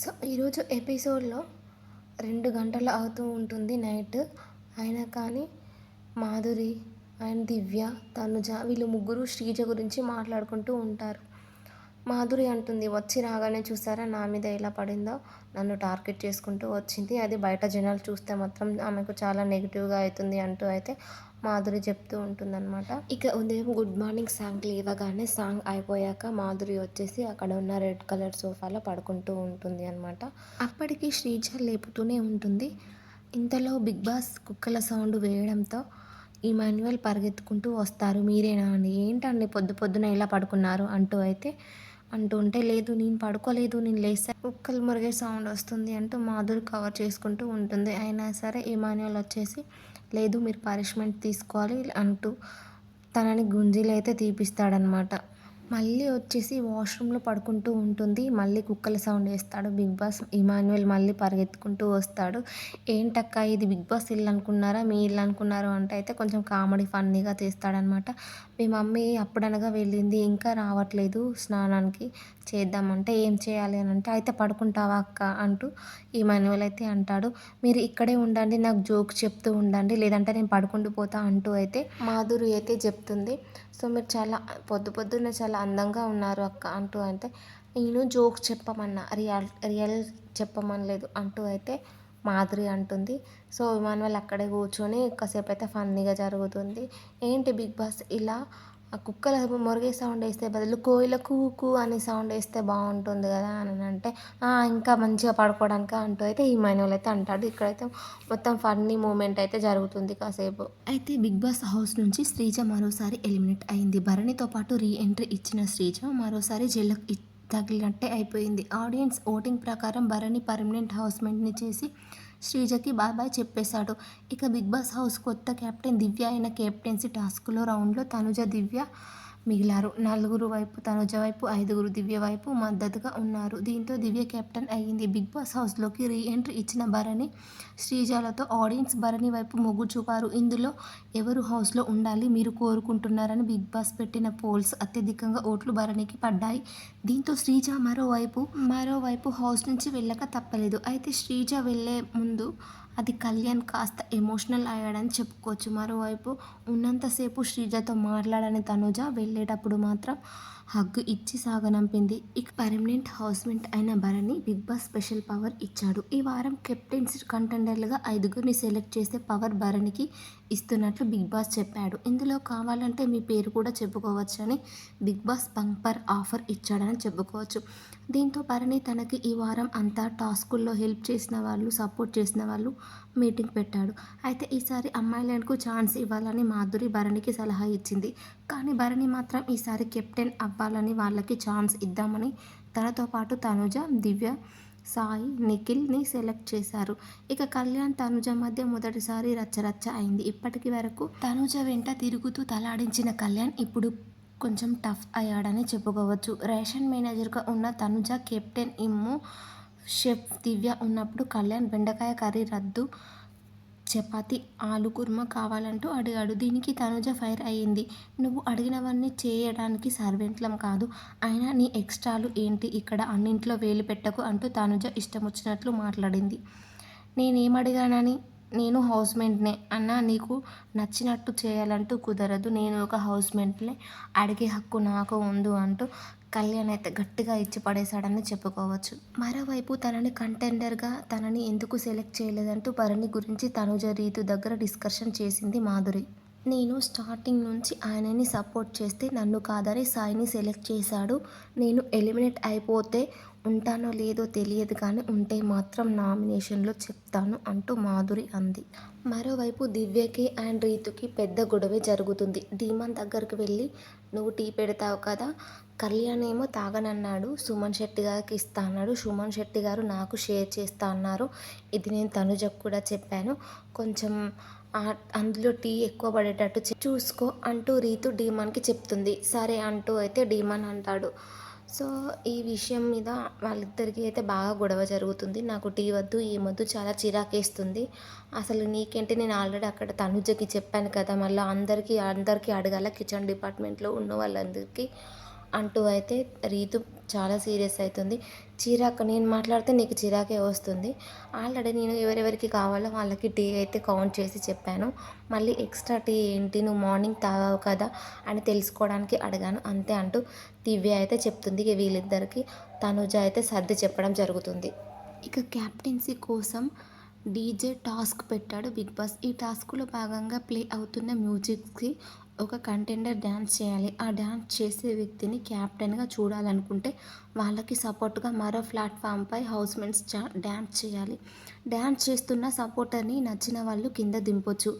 So ఈరోజు ఎపిసోడ్లో రెండు గంటలు అవుతూ ఉంటుంది నైట్. అయినా కానీ మాధురి అండ్ దివ్య తనుజ వీళ్ళు ముగ్గురు శ్రీజ గురించి మాట్లాడుకుంటూ ఉంటారు. మాధురి అంటుంది వచ్చి రాగానే చూసారా నా మీద ఎలా పడిందో? నన్ను టార్గెట్ చేసుకుంటూ వచ్చింది. అది బయట జనాలు చూస్తే మాత్రం ఆమెకు చాలా నెగిటివ్గా అవుతుంది అంటూ అయితే మాధురి చెప్తూ ఉంటుందన్నమాట. ఇక ఉదయం గుడ్ మార్నింగ్ సాంగ్ లేవగానే సాంగ్ అయిపోయాక మాధురి వచ్చేసి అక్కడ ఉన్న రెడ్ కలర్ సోఫాలో పడుకుంటూ ఉంటుంది అనమాట అప్పటికి శ్రీజ లేపుతూనే ఉంటుంది. ఇంతలో బిగ్ బాస్ కుక్కల సౌండ్ వేయడంతో ఈ మాన్యువల్ పరిగెత్తుకుంటూ వస్తారు. మీరేనా అండి? ఏంటండి పొద్దు పొద్దున ఇలా పడుకున్నారు? అంటూ అయితే అంటూ ఉంటే లేదు నేను పడుకోలేదు నేను లేసా. కుక్కలు మురిగే సౌండ్ వస్తుంది అంటూ మాధురి కవర్ చేసుకుంటూ ఉంటుంది. అయినా సరే ఇమాన్యుల్ వచ్చేసి లేదు మీరు పనిష్మెంట్ తీసుకోవాలి అంటూ తనని గుంజీలు అయితే తీపిస్తాడనమాట. మళ్ళీ వచ్చేసి వాష్రూమ్లో పడుకుంటూ ఉంటుంది. మళ్ళీ కుక్కల సౌండ్ వేస్తాడు బిగ్ బాస్ ఇమాన్యుయల్ మళ్ళీ పరిగెత్తుకుంటూ వస్తాడు. ఏంటక్క ఇది బిగ్ బాస్ ఇల్లు అనుకున్నారా? మీ ఇల్లు అనుకున్నారు అంటే అయితే కొంచెం కామెడీ ఫన్నీగా తీస్తాడనమాట మీ మమ్మీ అప్పుడనగా వెళ్ళింది. ఇంకా రావట్లేదు స్నానానికి. చేద్దామంటే ఏం చేయాలి అని అంటే అయితే పడుకుంటావా అక్క? అంటూ ఈ మాన్యువల్ అయితే అంటాడు. మీరు ఇక్కడే ఉండండి. నాకు జోక్ చెప్తూ ఉండండి. లేదంటే నేను పడుకుంటూ పోతా అంటూ అయితే మాధురి అయితే చెప్తుంది. సో మీరు చాలా పొద్దు పొద్దున్న చాలా అందంగా ఉన్నారు అక్క అంటూ అయితే నేను జోక్ చెప్పమన్నా రియల్ రియల్ చెప్పమనలేదు అంటూ అయితే మాధురి అంటుంది. సో ఇమానువల్ అక్కడే కూర్చొని కాసేపు అయితే ఫన్నీగా జరుగుతుంది. ఏంటి బిగ్ బాస్ ఇలా ఆ కుక్కల మొరిగే సౌండ్ వేస్తే బదులు కోయిల కూకు అనే సౌండ్ వేస్తే బాగుంటుంది కదా అని అంటే ఇంకా మంచిగా పడుకోవడానికి అంటూ అయితే ఈ మైనోలు అయితే అంటాడు ఇక్కడైతే మొత్తం ఫన్నీ మూమెంట్ అయితే జరుగుతుంది కాసేపు. అయితే బిగ్ బాస్ హౌస్ నుంచి శ్రీజ మరోసారి ఎలిమినేట్ అయింది. భరణితో పాటు రీ ఎంట్రీ ఇచ్చిన శ్రీజ మరోసారి జైలుకు తగిలినట్టే అయిపోయింది. ఆడియన్స్ ఓటింగ్ ప్రకారం భరణి పర్మనెంట్ హౌస్మెంట్ని చేసి శ్రీజకి బాబాయ్ చెప్పేశాడు. ఇక బిగ్ బాస్ హౌస్ కొత్త కెప్టెన్ దివ్య అయిన కెప్టెన్సీ టాస్క్లో రౌండ్లో తనుజ దివ్య మిగిలారు. నలుగురు వైపు తనుజ వైపు ఐదుగురు దివ్య వైపు మద్దతుగా ఉన్నారు. దీంతో దివ్య కెప్టెన్ అయ్యింది. బిగ్ బాస్ హౌస్లోకి రీ ఎంట్రీ ఇచ్చిన భరణి శ్రీజాలతో ఆడియన్స్ భరణి వైపు మొగ్గు చూపారు. ఇందులో ఎవరు హౌస్లో ఉండాలి మీరు కోరుకుంటున్నారని బిగ్ బాస్ పెట్టిన పోల్స్ అత్యధికంగా ఓట్లు భరణికి పడ్డాయి. దీంతో శ్రీజ మరోవైపు మరోవైపు హౌస్ నుంచి వెళ్ళక తప్పలేదు. అయితే శ్రీజ వెళ్ళే ముందు అది కళ్యాణ్ కాస్త ఎమోషనల్ అయ్యాడని చెప్పుకోవచ్చు. మరోవైపు ఉన్నంతసేపు శ్రీజతో మాట్లాడని తనుజ వెళ్ళేటప్పుడు మాత్రం హగ్గు ఇచ్చి సాగనంపింది. ఇక పర్మనెంట్ హౌస్మెంట్ అయిన Bharani big boss special power ఇచ్చాడు. ఈ వారం కెప్టెన్సీ కంటెండర్లుగా ఐదుగురిని సెలెక్ట్ చేసే పవర్ భరణికి ఇస్తున్నట్లు బిగ్ బాస్ చెప్పాడు. ఇందులో కావాలంటే మీ పేరు కూడా చెప్పుకోవచ్చని బిగ్ బాస్ బంపర్ ఆఫర్ ఇచ్చాడని చెప్పుకోవచ్చు. దీంతో భరణి తనకి ఈ వారం అంతా టాస్కుల్లో హెల్ప్ చేసిన వాళ్ళు సపోర్ట్ చేసిన వాళ్ళు మీటింగ్ పెట్టాడు. అయితే ఈసారి అమ్మాయిలకు ఛాన్స్ ఇవ్వాలని మాధురి భరణికి సలహా ఇచ్చింది. కానీ భరణి మాత్రం ఈసారి కెప్టెన్ అవ్వాలని వాళ్ళకి ఛాన్స్ ఇద్దామని తనతో పాటు తనుజ దివ్య సాయి నిఖిల్ని సెలెక్ట్ చేశారు. ఇక కళ్యాణ్ తనుజ మధ్య మొదటిసారి రచ్చరచ్చ అయింది. ఇప్పటికి వరకు తనుజ వెంట తిరుగుతూ తలాడించిన కళ్యాణ్ ఇప్పుడు కొంచెం టఫ్ అయ్యాడని చెప్పుకోవచ్చు. రేషన్ మేనేజర్గా ఉన్న తనుజ కెప్టెన్ ఇమ్ము షెఫ్ దివ్య ఉన్నప్పుడు కళ్యాణ్ బెండకాయ కర్రీ రద్దు చపాతి ఆలు కుర్మా కావాలంటూ అడిగాడు. దీనికి తనుజ ఫైర్ అయ్యింది. నువ్వు అడిగినవన్నీ చేయడానికి సర్వెంట్లం కాదు. అయినా నీ ఎక్స్ట్రాలు ఏంటి ఇక్కడ అన్నింట్లో వేలు పెట్టకు అంటూ తనుజ ఇష్టం వచ్చినట్లు మాట్లాడింది నేనేమడిగానని నేను హౌస్మెంట్నే అన్న నీకు నచ్చినట్టు చేయాలంటూ కుదరదు. నేను ఒక హౌస్మెంట్నే అడిగే హక్కు నాకు ఉంది అంటూ కళ్యాణ్ అయితే గట్టిగా ఇచ్చి పడేశాడని చెప్పుకోవచ్చు. మరోవైపు తనని కంటెండర్గా తనని ఎందుకు సెలెక్ట్ చేయలేదంటూ భరణి గురించి తనుజ రీతు దగ్గర డిస్కషన్ చేసింది మాధురి. నేను స్టార్టింగ్ నుంచి ఆయనని సపోర్ట్ చేస్తే నన్ను కాదని సాయిని సెలెక్ట్ చేశాడు. నేను ఎలిమినేట్ అయిపోతే ఉంటానో లేదో తెలియదు కానీ ఉంటే మాత్రం నామినేషన్లో చెప్తాను అంటూ మాధురి అంది. మరోవైపు దివ్యకి అండ్ రీతుకి పెద్ద గొడవే జరుగుతుంది. ధీమాన్ దగ్గరికి వెళ్ళి నువ్వు టీ పెడతావు కదా కళ్యాణ్ ఏమో తాగనన్నాడు సుమన్ శెట్టి గారికి ఇస్తా అన్నాడు సుమన్ శెట్టి గారు నాకు షేర్ చేస్తా అన్నారు. ఇది నేను తనుజకు కూడా చెప్పాను. కొంచెం అందులో టీ ఎక్కువ పడేటట్టు చూసుకో అంటూ రీతు డీమాన్కి చెప్తుంది. సరే అంటూ అయితే డీమాన్ అంటాడు. సో ఈ విషయం మీద వాళ్ళిద్దరికీ అయితే బాగా గొడవ జరుగుతుంది. నాకు టీ వద్దు ఈ ఏమొద్దు చాలా చిరాకేస్తుంది. అసలు నీకేంటి? నేను ఆల్రెడీ అక్కడ తనుజకి చెప్పాను కదా. మళ్ళీ అందరికీ అందరికీ అడగాల కిచెన్ డిపార్ట్మెంట్లో ఉన్న వాళ్ళందరికీ. అంటూ అయితే రీతు చాలా సీరియస్ అవుతుంది చిరాకు నేను మాట్లాడితే నీకు చిరాకే వస్తుంది. ఆల్రెడీ నేను ఎవరెవరికి కావాలో వాళ్ళకి టీ అయితే కౌంట్ చేసి చెప్పాను. మళ్ళీ ఎక్స్ట్రా టీ ఏంటి? నువ్వు మార్నింగ్ తాగావు కదా అని తెలుసుకోవడానికి అడిగాను. అంతే అంటూ దివ్య అయితే చెప్తుంది. ఇక వీళ్ళిద్దరికి తనుజ అయితే సర్ది చెప్పడం జరుగుతుంది. ఇక క్యాప్టెన్సీ కోసం డీజే టాస్క్ పెట్టాడు బిగ్ బాస్. ఈ టాస్క్లో భాగంగా ప్లే అవుతున్న మ్యూజిక్కి ఒక కంటెండర్ డ్యాన్స్ చేయాలి. ఆ డ్యాన్స్ చేసే వ్యక్తిని క్యాప్టెన్గా చూడాలనుకుంటే వాళ్ళకి సపోర్ట్గా మరో ప్లాట్ఫామ్పై హౌస్మెంట్స్ డ్యాన్స్ చేయాలి. డ్యాన్స్ చేస్తున్న సపోర్టర్ని నచ్చిన వాళ్ళు కింద దింపొచ్చు.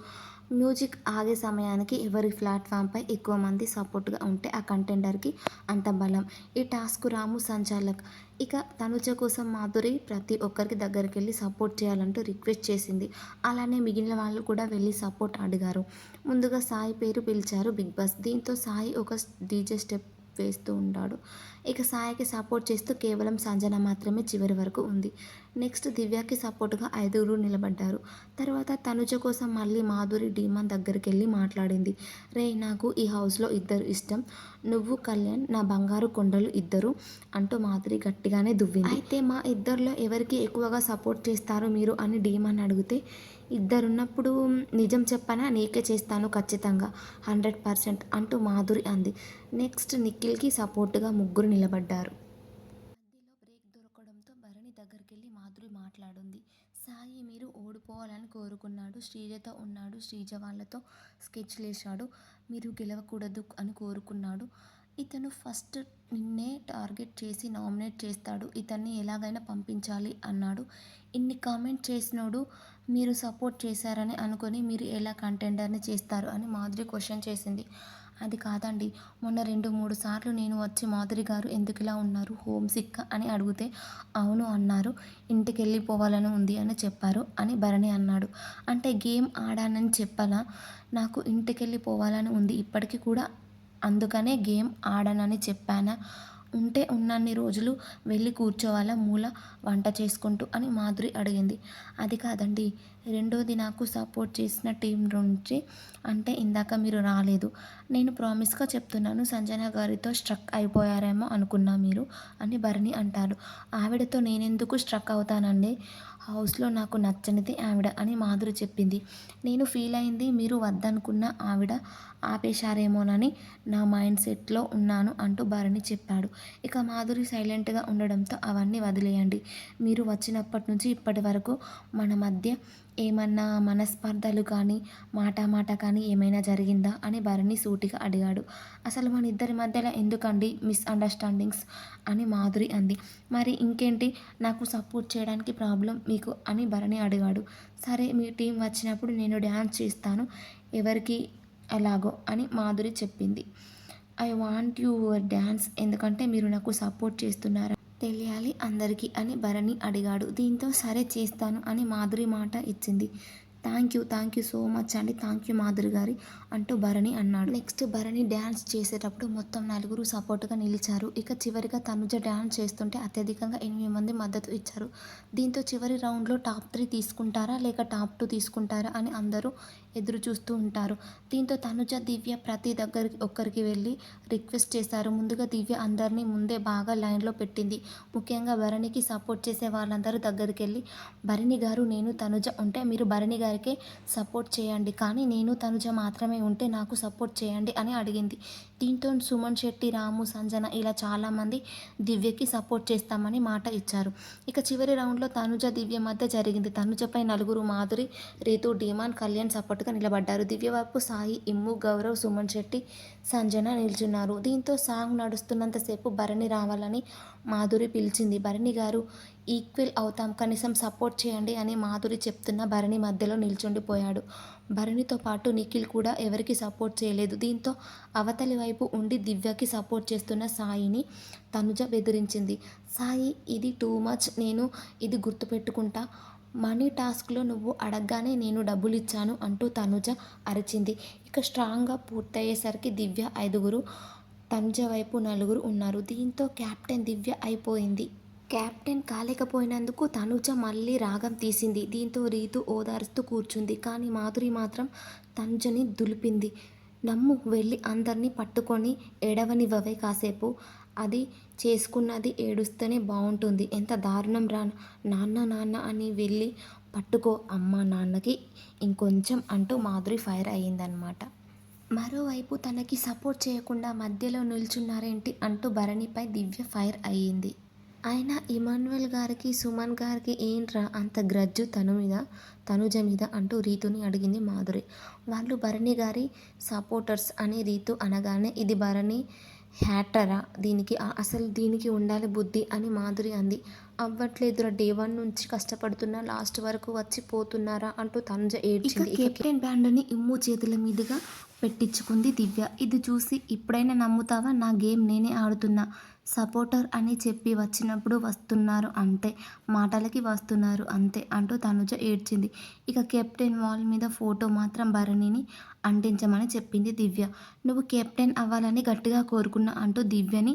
మ్యూజిక్ ఆగే సమయానికి ఎవరి ప్లాట్ఫామ్పై ఎక్కువ మంది సపోర్ట్గా ఉంటే ఆ కంటెండర్కి అంత బలం. ఈ టాస్క్ రాము సంచాలక్. ఇక తనుజ కోసం మాధురి ప్రతి ఒక్కరికి దగ్గరికి వెళ్ళి సపోర్ట్ చేయాలంటూ రిక్వెస్ట్ చేసింది. అలానే మిగిలిన వాళ్ళు కూడా వెళ్ళి సపోర్ట్ అడిగారు. ముందుగా సాయి పేరు పిలిచారు బిగ్ బాస్. దీంతో సాయి ఒక డీజే స్టెప్ వేస్తూ ఉంటాడు. ఇక సాయికి సపోర్ట్ చేస్తూ కేవలం సంజన మాత్రమే చివరి వరకు ఉంది. నెక్స్ట్ దివ్యాకి సపోర్ట్గా ఐదుగురు నిలబడ్డారు. తర్వాత తనుజ కోసం మళ్ళీ మాధురి డీమాన్ దగ్గరికి వెళ్ళి మాట్లాడింది. రే నాకు ఈ హౌస్లో ఇద్దరు ఇష్టం. నువ్వు కళ్యాణ్ నా బంగారు కొండలు ఇద్దరు అంటూ మాధురి గట్టిగానే దువ్వింది. అయితే మా ఇద్దరిలో ఎవరికి ఎక్కువగా సపోర్ట్ చేస్తారు మీరు అని డీమాన్ అడిగితే ఇద్దరున్నప్పుడు నిజం చెప్పనా? నీకే చేస్తాను ఖచ్చితంగా. హండ్రెడ్ పర్సెంట్ అంటూ మాధురి అంది. నెక్స్ట్ నిఖిల్కి సపోర్ట్గా ముగ్గురు నిలబడ్డారు. మధ్యలో బ్రేక్ దొరకడంతో భరణి దగ్గరికి వెళ్ళి మాధురి మాట్లాడింది. సాయి మీరు ఓడిపోవాలని కోరుకున్నాడు. శ్రీజతో ఉన్నాడు. శ్రీజ వాళ్ళతో స్కెచ్లు వేశాడు మీరు గెలవకూడదు అని కోరుకున్నాడు. ఇతను ఫస్ట్ నిన్నే టార్గెట్ చేసి నామినేట్ చేస్తాడు. ఇతన్ని ఎలాగైనా పంపించాలి అన్నాడు. ఇన్ని కామెంట్ చేసినోడు మీరు సపోర్ట్ చేశారని అనుకొని మీరు ఎలా కంటెండర్ని చేస్తారు అని మాధురి క్వశ్చన్ చేసింది. అది కాదండి. మొన్న రెండు మూడు సార్లు నేను వచ్చి మాధురి గారు ఎందుకు ఇలా ఉన్నారు? హోమ్ సిక్ అని అడిగితే అవును అన్నారు. ఇంటికి వెళ్ళిపోవాలని ఉంది అని చెప్పారు అని భరణి అన్నాడు. అంటే గేమ్ ఆడానని చెప్పాలా నాకు ఇంటికి వెళ్ళిపోవాలని ఉంది. ఇప్పటికీ కూడా అందుకనే గేమ్ ఆడనని చెప్పానా? ఉంటే ఉన్నన్ని రోజులు వెళ్ళి కూర్చోవాలా? మూల వంట చేసుకుంటూ అని మాధురి అడిగింది. అది కాదండి రెండోది నాకు సపోర్ట్ చేసిన టీం నుంచి అంటే ఇందాక మీరు రాలేదు. నేను ప్రామిస్గా చెప్తున్నాను సంజన గారితో స్ట్రక్ అయిపోయారేమో అనుకున్నా మీరు అని భరణి అంటారు ఆవిడతో నేనెందుకు స్ట్రక్ అవుతానండి? హౌస్లో నాకు నచ్చనిది ఆవిడ అని మాధురి చెప్పింది. నేను ఫీల్ అయింది మీరు వద్దనుకున్న ఆవిడ ఆపేశారేమోనని నా మైండ్ సెట్లో ఉన్నాను అంటూ భరణి చెప్పాడు. ఇక మాధురి సైలెంట్గా ఉండడంతో అవన్నీ వదిలేయండి. మీరు వచ్చినప్పటి నుంచి ఇప్పటి వరకు మన మధ్య ఏమన్నా మనస్పర్ధలు కానీ మాట మాట కానీ ఏమైనా జరిగిందా అని భరణి సూటిగా అడిగాడు. అసలు మన ఇద్దరి మధ్యలో ఎందుకండి మిస్అండర్స్టాండింగ్స్ అని మాధురి అంది. మరి ఇంకేంటి? నాకు సపోర్ట్ చేయడానికి ప్రాబ్లం మీకు? అని భరణి అడిగాడు. సరే మీ టీం వచ్చినప్పుడు నేను డ్యాన్స్ చేస్తాను. ఎవరికి? ఎలాగో? అని మాధురి చెప్పింది. ఐ వాంట్ యువర్ డ్యాన్స్ ఎందుకంటే మీరు నాకు సపోర్ట్ చేస్తున్నారు? తెలియాలి అందరికీ అని భరణి అడిగాడు. దీంతో సరే చేస్తాను అని మాధురి మాట ఇచ్చింది. Thank you thank you so much అండి. థ్యాంక్ యూ మాధురి గారి అంటూ భరణి అన్నాడు. నెక్స్ట్ భరణి డ్యాన్స్ చేసేటప్పుడు మొత్తం నలుగురు సపోర్ట్గా నిలిచారు. ఇక చివరిగా తనుజ డ్యాన్స్ చేస్తుంటే అత్యధికంగా ఎనిమిది మంది మద్దతు ఇచ్చారు. దీంతో చివరి రౌండ్లో టాప్ త్రీ తీసుకుంటారా లేక టాప్ టూ తీసుకుంటారా అని అందరూ ఎదురు చూస్తూ ఉంటారు. దీంతో తనుజ దివ్య ప్రతి దగ్గరికి ఒక్కరికి వెళ్ళి రిక్వెస్ట్ చేశారు. ముందుగా దివ్య అందరినీ ముందే బాగా లైన్లో పెట్టింది. ముఖ్యంగా భరణికి సపోర్ట్ చేసే వాళ్ళందరూ దగ్గరికి వెళ్ళి భరణి గారు నేను తనుజ ఉంటే మీరు భరణి గారి తనుజకి సపోర్ట్ చేయండి. కానీ నేను తనుజ మాత్రమే ఉంటే నాకు సపోర్ట్ చేయండి అని అడిగింది. దీంతో సుమన్ శెట్టి రాము సంజన ఇలా చాలామంది దివ్యకి సపోర్ట్ చేస్తామని మాట ఇచ్చారు. ఇక చివరి రౌండ్లో తనుజ దివ్య మధ్య జరిగింది. తనుజపై నలుగురు మాధురి రీతు డిమాన్ కళ్యాణ్ సపోర్ట్గా నిలబడ్డారు. దివ్య వైపు సాయి ఇమ్ము గౌరవ్ సుమన్ శెట్టి సంజన నిల్చున్నారు. దీంతో సాంగ్ నడుస్తున్నంతసేపు భరణి రావాలని మాధురి పిలిచింది. భరణి గారు ఈక్వల్ అవుతాం కనీసం సపోర్ట్ చేయండి అని మాధురి చెప్తున్న భరణి మధ్యలో నిల్చుండిపోయాడు. భరణితో పాటు నిఖిల్ కూడా ఎవరికి సపోర్ట్ చేయలేదు. దీంతో అవతలి వైపు ఉండి దివ్యకి సపోర్ట్ చేస్తున్న సాయిని తనుజ బెదిరించింది. సాయి ఇది టూ మచ్ నేను ఇది గుర్తుపెట్టుకుంటా. మనీ టాస్క్లో నువ్వు అడగగానే నేను డబ్బులు ఇచ్చాను అంటూ తనుజ అరిచింది. ఇక స్ట్రాంగ్గా పూర్తయ్యేసరికి దివ్య ఐదుగురు తంజ వైపు నలుగురు ఉన్నారు. దీంతో కెప్టెన్ దివ్య అయిపోయింది. కెప్టెన్ కాలేకపోయినందుకు తనుజ మళ్ళీ రాగం తీసింది. దీంతో రీతు ఓదారుస్తూ కూర్చుంది. కానీ మాధురి మాత్రం తనుజని దులిపింది. నమ్ము వెళ్ళి అందరినీ పట్టుకొని ఏడవనివ్వవే కాసేపు. అది చేసుకున్నది ఏడుస్తేనే బాగుంటుంది ఎంత దారుణం రా నాన్న నాన్న అని వెళ్ళి పట్టుకో అమ్మ నాన్నకి. ఇంకొంచెం అంటూ మాధురి ఫైర్ అయ్యిందనమాట మరోవైపు తనకి సపోర్ట్ చేయకుండా మధ్యలో నిల్చున్నారేంటి అంటూ భరణిపై దివ్య ఫైర్ అయ్యింది. ఆయన ఇమాన్యువల్ గారికి సుమన్ గారికి ఏంట్రా అంత గ్రజ్జు తను మీద తనుజ మీద అంటూ రీతుని అడిగింది మాధురి. వాళ్ళు భరణి గారి సపోర్టర్స్ అని రీతు అనగానే ఇది భరణి హ్యాటరా? దీనికి అసలు దీనికి ఉండాలి బుద్ధి అని మాధురి అంది. అవ్వట్లేదురా డే వన్ నుంచి కష్టపడుతున్నా లాస్ట్ వరకు వచ్చి పోతున్నారా అంటూ తనుజ ఏడ్చింది. కెప్టెన్ బ్యాండ్ని ఇమ్ము చేతుల మీదుగా పెట్టించుకుంది దివ్య. ఇది చూసి ఇప్పుడైనా నమ్ముతావా? నా గేమ్ నేనే ఆడుతున్నా. సపోర్టర్ అని చెప్పి వచ్చినప్పుడు వస్తున్నారు అంతే. మాటలకి వస్తున్నారు అంతే అంటూ తనుజ ఏడ్చింది. ఇక కెప్టెన్ వాల్ మీద ఫోటో మాత్రం భరణిని అంటించమని చెప్పింది దివ్య. నువ్వు కెప్టెన్ అవ్వాలని గట్టిగా కోరుకున్నా అంటూ దివ్యని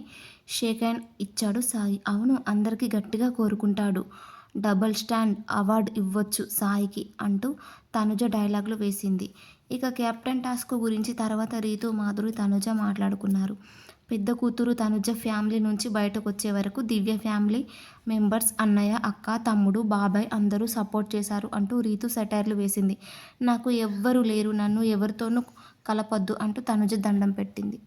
షేక్ హ్యాండ్ ఇచ్చాడు సాయి. అవును అందరికీ గట్టిగా కోరుకుంటాడు. డబల్ స్టాండ్ అవార్డు ఇవ్వచ్చు సాయికి అంటూ తనుజ డైలాగులు వేసింది. ఇక కెప్టెన్ టాస్క్ గురించి తర్వాత రీతు మాధురి తనుజ మాట్లాడుకున్నారు. పెద్ద కూతురు తనుజ ఫ్యామిలీ నుంచి బయటకు వచ్చే వరకు దివ్య ఫ్యామిలీ మెంబర్స్ అన్నయ్య అక్క తమ్ముడు బాబాయ్ అందరూ సపోర్ట్ చేశారు అంటూ రీతు సెటైర్లు వేసింది. నాకు ఎవ్వరు లేరు నన్ను ఎవరితోనూ కలపొద్దు అంటూ తనుజ దండం పెట్టింది.